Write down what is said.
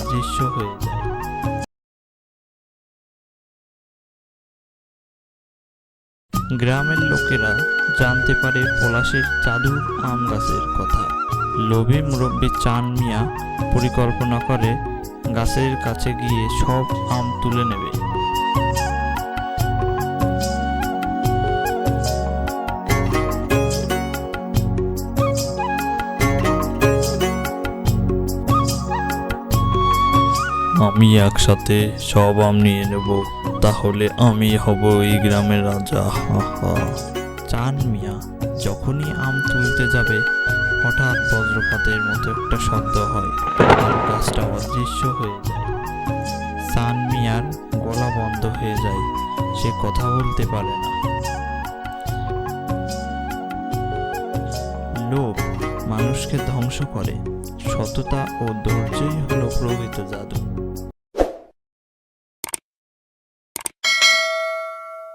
অদৃশ্য হয়ে যায়। গ্রামের লোকেরা জানতে পারে পলাশের জাদুর আম গাছের কথা। লোভী মুরব্বী চান মিয়া পরিকল্পনা করে গাছের কাছে গিয়ে সব আম তুলে নেবে। আমি একসাথে সব আম নিয়ে নেব, তাহলে আমি হব এই গ্রামের রাজা। হা হা। চান মিয়া, যখনই আম তুলতে যাবে, হঠাৎ বজ্রপাতের মতো একটা শব্দ হয়, আর গাছটা অদৃশ্য হয়ে যায়। চান মিয়ার গলা বন্ধ হয়ে যায়, সে কথা বলতে পারে না। লোভ মানুষকে ধ্বংস করে, সততা ও ধৈর্যই হলো প্রকৃত জাদু।